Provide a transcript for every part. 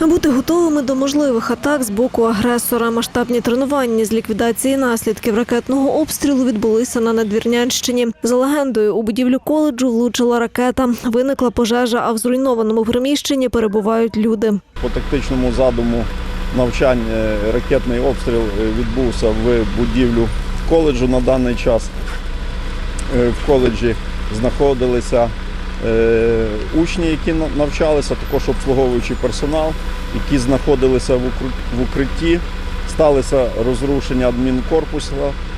Бути готовими до можливих атак з боку агресора. Масштабні тренування з ліквідації наслідків ракетного обстрілу відбулися на Надвірнянщині. За легендою, у будівлю коледжу влучила ракета. Виникла пожежа, а в зруйнованому приміщенні перебувають люди. По тактичному задуму навчань е, ракетний обстріл е, відбувся в будівлю коледжу на даний час. Е, В коледжі знаходилися учні, які навчалися, також обслуговуючий персонал, які знаходилися в укритті. Сталося розрушення адмінкорпусу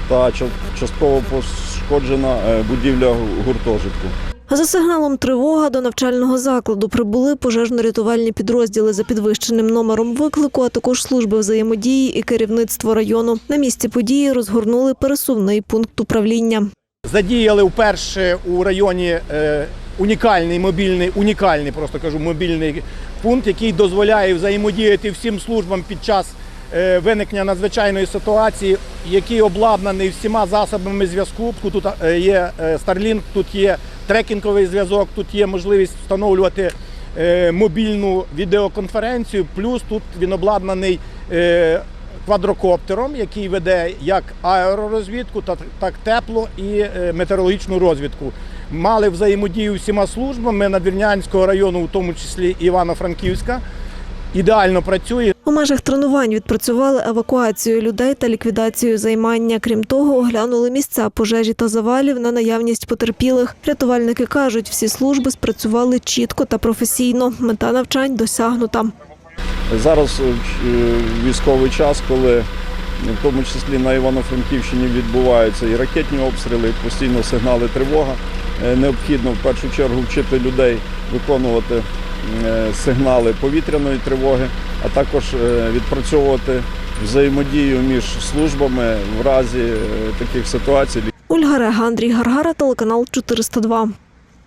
та частково пошкоджена е, будівля гуртожитку. За сигналом тривога до навчального закладу прибули пожежно-рятувальні підрозділи за підвищеним номером виклику, а також служби взаємодії і керівництво району. На місці події розгорнули пересувний пункт управління. Задіяли вперше у районі е, унікальний мобільний, унікальний, просто кажу, мобільний пункт, який дозволяє взаємодіяти всім службам під час е, виникнення надзвичайної ситуації, який обладнаний всіма засобами зв'язку. Тут е, є е, Starlink, тут є трекінговий зв'язок, тут є можливість встановлювати мобільну відеоконференцію. Плюс тут він обладнаний квадрокоптером, який веде як аеророзвідку, так, тепло і е, метеорологічну розвідку. Мали взаємодію всіма службами Надвірнянського району, в тому числі Івано-Франківська. Ідеально працює. У межах тренувань відпрацювали евакуацію людей та ліквідацію займання. Крім того, оглянули місця пожежі та завалів на наявність потерпілих. Рятувальники кажуть, всі служби спрацювали чітко та професійно. Мета навчань досягнута. Зараз е, військовий час, коли в тому числі на Івано-Франківщині відбуваються і ракетні обстріли, і постійно сигнали тривога. Е, Необхідно в першу чергу вчити людей виконувати е, сигнали повітряної тривоги, а також відпрацьовувати взаємодію між службами в разі таких ситуацій. Ольга Рега, Андрій Гаргара, телеканал 402.